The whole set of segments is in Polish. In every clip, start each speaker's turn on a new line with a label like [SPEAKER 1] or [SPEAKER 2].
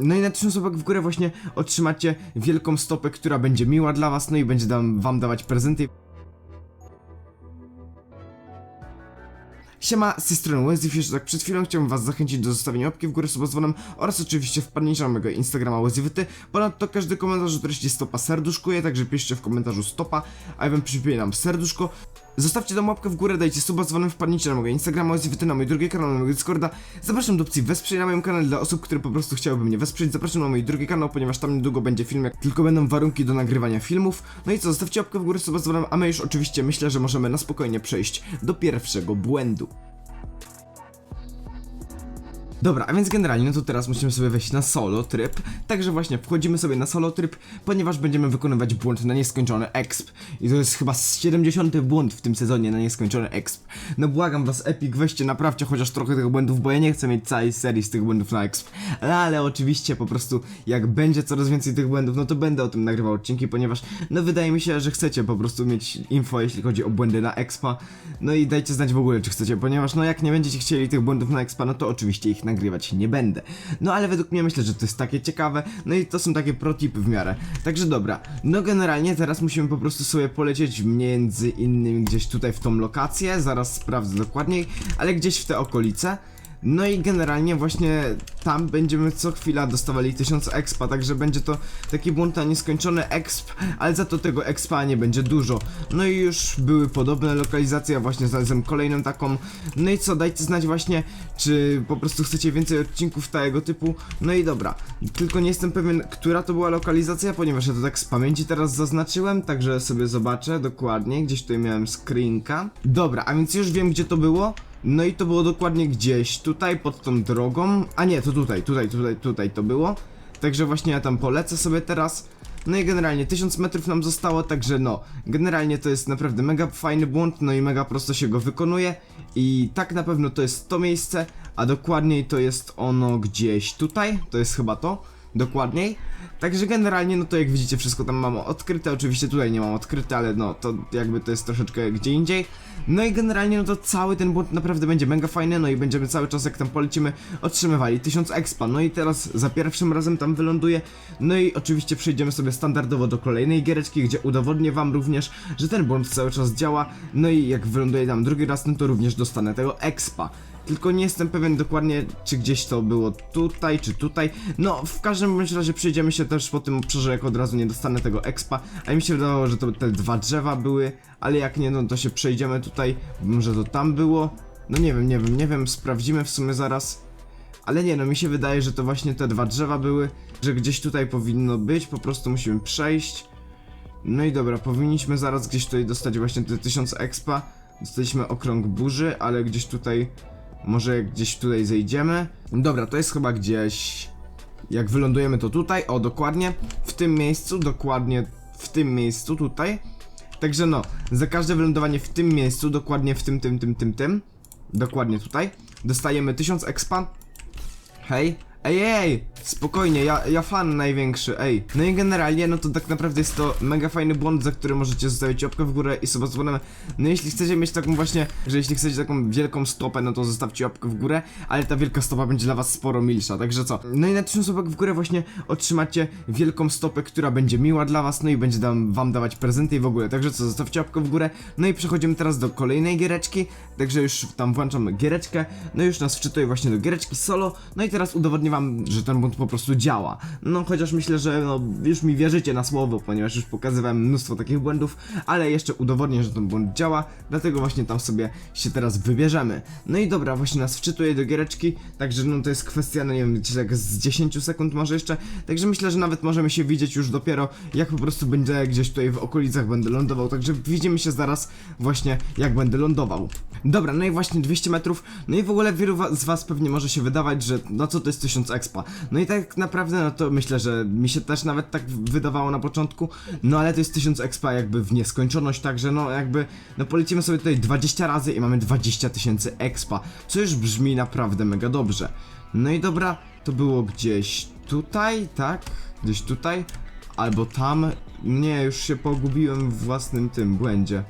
[SPEAKER 1] No i na 1000 łapek w górę właśnie otrzymacie wielką stopę, która będzie miła dla was, no i będzie dam, wam dawać prezenty. Siema, z tej strony Wesley jeszcze tak przed chwilą chciałbym was zachęcić do zostawienia łapki w górę z dzwonem oraz oczywiście wpadnięcia na mojego Instagrama WesleyWyty. Ponadto każdy komentarz o treści stopa serduszkuje, także piszcie w komentarzu stopa, a ja wam przypominam serduszko. Zostawcie tam łapkę w górę, dajcie suba dzwonem, wpadnijcie na mojego Instagrama WesleyWyty, na mój drugi kanał, na mojego Discorda. Zapraszam do opcji wesprzyj na moim kanale dla osób, które po prostu chciałyby mnie wesprzeć. Zapraszam na mój drugi kanał, ponieważ tam niedługo będzie film, jak tylko będą warunki do nagrywania filmów. No i co, zostawcie łapkę w górę, suba dzwonem, a my już oczywiście myślę, że możemy na spokojnie przejść do pierwszego błędu. Dobra, a więc generalnie no to teraz musimy sobie wejść na solo tryb. Także właśnie wchodzimy sobie na solo tryb, ponieważ będziemy wykonywać błąd na nieskończony exp. I to jest chyba 70 błąd w tym sezonie na nieskończony exp. No błagam was Epic, weźcie naprawcie chociaż trochę tych błędów, bo ja nie chcę mieć całej serii z tych błędów na exp. Ale, oczywiście po prostu jak będzie coraz więcej tych błędów, no to będę o tym nagrywał odcinki, ponieważ no wydaje mi się, że chcecie po prostu mieć info jeśli chodzi o błędy na expa. No i dajcie znać w ogóle czy chcecie, ponieważ no jak nie będziecie chcieli tych błędów na expa, no to oczywiście ich nagrywać nie będę. No ale według mnie myślę, że to jest takie ciekawe, no i to są takie protipy w miarę. Także dobra, no generalnie teraz musimy po prostu sobie polecieć między innymi gdzieś tutaj w tą lokację, zaraz sprawdzę dokładniej, ale gdzieś w te okolice. No i generalnie właśnie tam będziemy co chwila dostawali 1000 expa, także będzie to taki błąd na nieskończony exp, ale za to tego expa nie będzie dużo. No i już były podobne lokalizacje, a właśnie znalazłem kolejną taką. No i co, dajcie znać właśnie, czy po prostu chcecie więcej odcinków tego typu. No i dobra, tylko nie jestem pewien, która to była lokalizacja, ponieważ ja to tak z pamięci teraz zaznaczyłem, także sobie zobaczę dokładnie, gdzieś tutaj miałem screenka. Dobra, a więc już wiem gdzie to było. No i to było dokładnie gdzieś tutaj, pod tą drogą. A nie, to tutaj, tutaj, tutaj, tutaj to było. Także właśnie ja tam polecę sobie teraz. No i generalnie 1000 metrów nam zostało, także no, generalnie to jest naprawdę mega fajny błąd, no i mega prosto się go wykonuje. I tak na pewno to jest to miejsce, a dokładniej to jest ono gdzieś tutaj, to jest chyba to, dokładniej. Także generalnie, no to jak widzicie, wszystko tam mam odkryte. Oczywiście tutaj nie mam odkryte, ale no to jakby to jest troszeczkę gdzie indziej. No i generalnie, no to cały ten błąd naprawdę będzie mega fajny. No i będziemy cały czas, jak tam polecimy, otrzymywali 1000 expa. No i teraz za pierwszym razem tam wyląduję. No i oczywiście przejdziemy sobie standardowo do kolejnej giereczki, gdzie udowodnię wam również, że ten błąd cały czas działa. No i jak wyląduję tam drugi raz, no to również dostanę tego expa. Tylko nie jestem pewien dokładnie, czy gdzieś to było tutaj, czy tutaj. No, w każdym bądź razie przejdziemy się też po tym obszarze, jak od razu nie dostanę tego expa. A mi się wydawało, że to te dwa drzewa były, ale jak nie, no to się przejdziemy tutaj. Może to tam było. No nie wiem, nie wiem, nie wiem, sprawdzimy w sumie zaraz. Ale nie, no mi się wydaje, że to właśnie te dwa drzewa były, że gdzieś tutaj powinno być, po prostu musimy przejść. No i dobra, powinniśmy zaraz gdzieś tutaj dostać właśnie te 1000 expa. Dostaliśmy okrąg burzy, ale gdzieś tutaj może gdzieś tutaj zejdziemy. Dobra, to jest chyba gdzieś. Jak wylądujemy to tutaj, o dokładnie w tym miejscu, dokładnie w tym miejscu tutaj. Także no, za każde wylądowanie w tym miejscu, dokładnie w tym, tym, tym, tym, tym, dokładnie tutaj, dostajemy 1000 expa. Hej, ej, ej, spokojnie, ja, ja fan największy, ej. No i generalnie, no to tak naprawdę jest to mega fajny błąd, za który możecie zostawić łapkę w górę i sobie dzwonem. No jeśli chcecie mieć taką właśnie, że jeśli chcecie taką wielką stopę, no to zostawcie łapkę w górę, ale ta wielka stopa będzie dla was sporo milsza, także co. No i na 1000 łapek w górę właśnie otrzymacie wielką stopę, która będzie miła dla was, no i będzie dam, wam dawać prezenty i w ogóle, także co, zostawcie łapkę w górę. No i przechodzimy teraz do kolejnej giereczki, także już tam włączam giereczkę, no już nas wczytuje właśnie do giereczki solo, no i teraz udowodnię wam, że ten błąd po prostu działa. No chociaż myślę, że no, już mi wierzycie na słowo, ponieważ już pokazywałem mnóstwo takich błędów, ale jeszcze udowodnię, że ten błąd działa, dlatego właśnie tam sobie się teraz wybierzemy. No i dobra, właśnie nas wczytuje do giereczki, także no to jest kwestia, no nie wiem, gdzieś tak z 10 sekund może jeszcze, także myślę, że nawet możemy się widzieć już dopiero, jak po prostu będzie gdzieś tutaj w okolicach będę lądował, także widzimy się zaraz właśnie, jak będę lądował. Dobra, no i właśnie 200 metrów, no i w ogóle wielu z was pewnie może się wydawać, że no co to jest 1000 expa. No i tak naprawdę, no to myślę, że mi się też nawet tak wydawało na początku, no ale to jest 1000 expa jakby w nieskończoność, także no jakby, no polecimy sobie tutaj 20 razy i mamy 20 tysięcy expa, co już brzmi naprawdę mega dobrze. No i dobra, to było gdzieś tutaj, tak? Gdzieś tutaj? Albo tam? Nie, już się pogubiłem w własnym tym błędzie.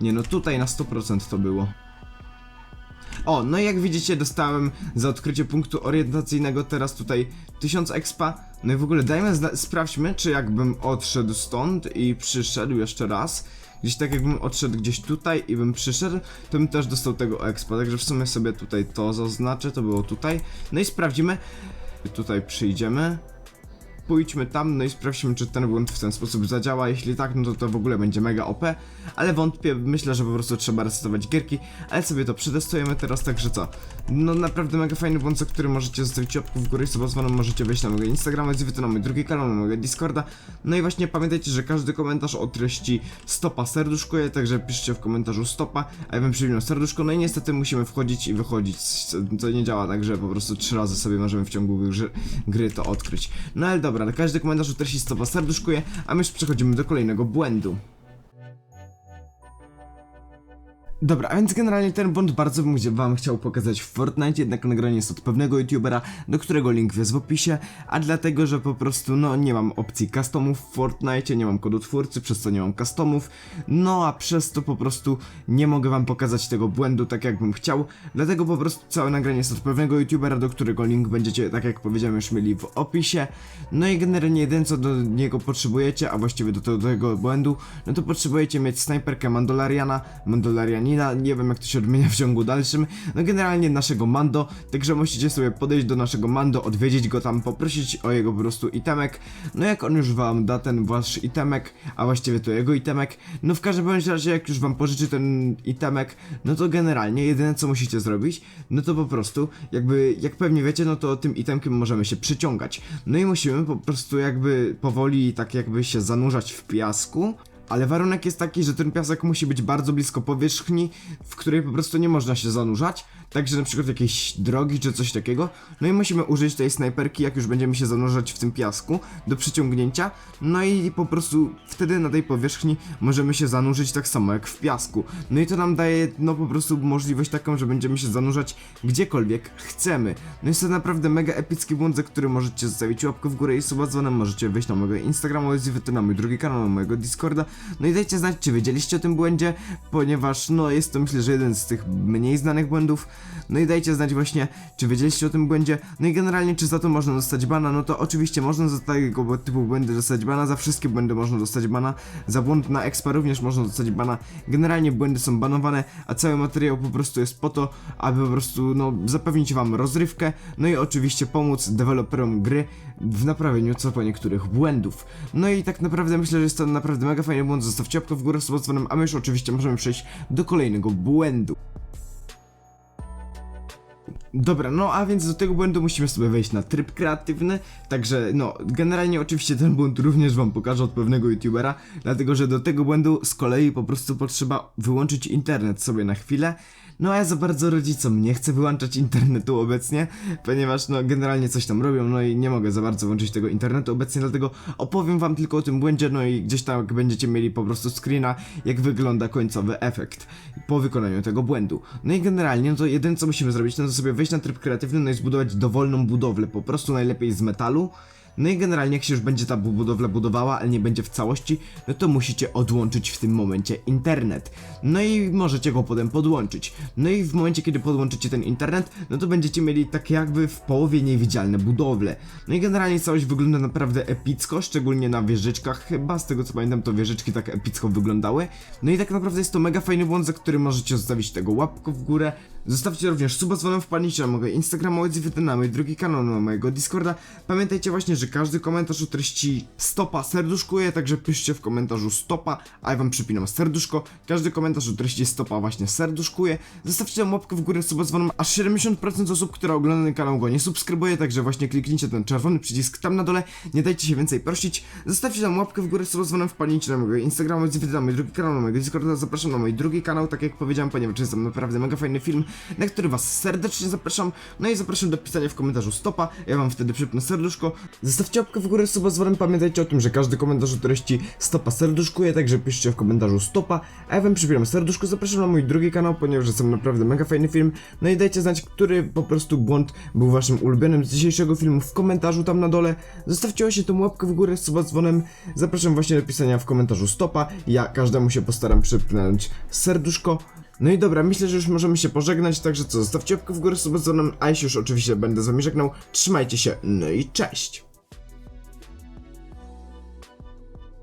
[SPEAKER 1] Nie no, tutaj na 100% to było. O, no i jak widzicie dostałem za odkrycie punktu orientacyjnego teraz tutaj 1000 expa. No i w ogóle dajmy, sprawdźmy, czy jakbym odszedł stąd i przyszedł jeszcze raz. Gdzieś tak jakbym odszedł gdzieś tutaj i bym przyszedł, to bym też dostał tego expa. Także w sumie sobie tutaj to zaznaczę, to było tutaj. No i sprawdzimy. Tutaj przyjdziemy. Pójdźmy tam, no i sprawdźmy, czy ten błąd w ten sposób zadziała. Jeśli tak, no to to w ogóle będzie mega OP, ale wątpię, myślę, że po prostu trzeba resetować gierki, ale sobie to przetestujemy teraz, także co? No naprawdę mega fajny błąd, za który możecie zostawić łapkę w górę i sobie możecie wejść na mojego Instagrama, zwiedzać na mój drugi kanał, na mojego Discorda. No i właśnie pamiętajcie, że każdy komentarz o treści stopa serduszkuje, także piszcie w komentarzu stopa, a ja bym przyjął serduszko, no i niestety musimy wchodzić i wychodzić, co- nie działa tak, że po prostu trzy razy sobie możemy w ciągu gry to odkryć. No ale dobra, ale każdy komentarz treści stopa serduszkuje, a my już przechodzimy do kolejnego błędu. Dobra, a więc generalnie ten błąd bardzo bym wam chciał pokazać w Fortnite, jednak nagranie jest od pewnego youtubera, do którego link jest w opisie, a dlatego, że po prostu, no, nie mam opcji customów w Fortnite, nie mam kodu twórcy, przez co nie mam customów, no a przez to po prostu nie mogę wam pokazać tego błędu tak jakbym chciał, dlatego po prostu całe nagranie jest od pewnego youtubera, do którego link będziecie, tak jak powiedziałem, już mieli w opisie, no i generalnie jeden co do niego potrzebujecie, a właściwie do tego, do tego błędu, no to potrzebujecie mieć snajperkę Mandaloriana, Nie wiem jak to się odmienia w ciągu dalszym, no generalnie naszego Mando, także musicie sobie podejść do naszego Mando, odwiedzić go tam, poprosić o jego po prostu itemek, no jak on już wam da ten wasz itemek, a właściwie to jego itemek, no w każdym bądź razie jak już wam pożyczy ten itemek, no to generalnie jedyne co musicie zrobić, no to po prostu jakby, jak pewnie wiecie, no to tym itemkiem możemy się przyciągać, no i musimy po prostu jakby powoli tak jakby się zanurzać w piasku, ale warunek jest taki, że ten piasek musi być bardzo blisko powierzchni, w której po prostu nie można się zanurzać. Także na przykład jakiejś drogi czy coś takiego. No i musimy użyć tej snajperki, jak już będziemy się zanurzać w tym piasku, do przyciągnięcia. No i po prostu wtedy na tej powierzchni możemy się zanurzyć tak samo jak w piasku. No i to nam daje no po prostu możliwość taką, że będziemy się zanurzać gdziekolwiek chcemy. No jest to naprawdę mega epicki błąd, za który możecie zostawić łapkę w górę i suba dzwonem, możecie wejść na mojego Instagrama, jest na mój drugi kanał, na mojego Discorda. No i dajcie znać, czy wiedzieliście o tym błędzie, ponieważ no jest to myślę, że jeden z tych mniej znanych błędów. No i dajcie znać właśnie, czy wiedzieliście o tym błędzie. No i generalnie, czy za to można dostać bana, no to oczywiście można za tego typu błędy dostać bana, za wszystkie błędy można dostać bana, za błąd na expa również można dostać bana. Generalnie błędy są banowane, a cały materiał po prostu jest po to, aby po prostu no zapewnić wam rozrywkę, no i oczywiście pomóc deweloperom gry w naprawieniu co po niektórych błędów. No i tak naprawdę myślę, że jest to naprawdę mega fajny błąd, zostawcie łapkę w górę z dzwonem, a my już oczywiście możemy przejść do kolejnego błędu. Dobra, no a więc do tego błędu musimy sobie wejść na tryb kreatywny, także no, generalnie oczywiście ten błąd również wam pokażę od pewnego youtubera, dlatego że do tego błędu z kolei po prostu potrzeba wyłączyć internet sobie na chwilę, no a ja za bardzo rodzicom nie chcę wyłączać internetu obecnie, ponieważ no generalnie coś tam robią, no i nie mogę za bardzo włączyć tego internetu obecnie, dlatego opowiem wam tylko o tym błędzie, no i gdzieś tam będziecie mieli po prostu screena, jak wygląda końcowy efekt po wykonaniu tego błędu. No i generalnie, no to jedyne co musimy zrobić, no to sobie wejść na tryb kreatywny, no i zbudować dowolną budowlę, po prostu najlepiej z metalu, no i generalnie jak się już będzie ta bu- budowla budowała, ale nie będzie w całości, no to musicie odłączyć w tym momencie internet. No i możecie go potem podłączyć. No i w momencie kiedy podłączycie ten internet, no to będziecie mieli tak jakby w połowie niewidzialne budowle. No i generalnie całość wygląda naprawdę epicko, szczególnie na wieżyczkach, chyba z tego co pamiętam to wieżyczki tak epicko wyglądały. No i tak naprawdę jest to mega fajny błąd, za który możecie zostawić tego łapkę w górę. Zostawcie również suba z dzwonem, wpadnijcie na mojego Instagrama, odzywy na mój drugi kanał, na mojego Discorda. Pamiętajcie właśnie, że każdy komentarz o treści stopa serduszkuje, także piszcie w komentarzu stopa, a ja wam przypinam serduszko. Każdy komentarz o treści stopa właśnie serduszkuje. Zostawcie tam łapkę w górę suba z aż 70% osób, które ogląda ten kanał go nie subskrybuje, także właśnie kliknijcie ten czerwony przycisk tam na dole, nie dajcie się więcej prosić. Zostawcie tam łapkę w górę suba z dzwonem, wpadnijcie na mojego Instagrama, odzywy na mój drugi kanał, na mojego Discorda, zapraszam na mój drugi kanał, tak jak powiedziałem, ponieważ jest tam naprawdę mega fajny film, na który was serdecznie zapraszam. No i zapraszam do pisania w komentarzu stopa, ja wam wtedy przypnę serduszko. Zostawcie łapkę w górę suba z dzwonem, pamiętajcie o tym, że każdy komentarz o treści stopa serduszkuje, także piszcie w komentarzu stopa, a ja wam przypinam serduszko, zapraszam na mój drugi kanał, ponieważ jest naprawdę mega fajny film. No i dajcie znać, który po prostu błąd był waszym ulubionym z dzisiejszego filmu w komentarzu tam na dole. Zostawcie właśnie tą łapkę w górę suba z dzwonem, zapraszam właśnie do pisania w komentarzu stopa, ja każdemu się postaram przypnąć serduszko. No i dobra, myślę, że już możemy się pożegnać, także co, zostawcie łapkę w górę subozorem, a ja się już oczywiście będę z wami żegnał. Trzymajcie się, no i cześć!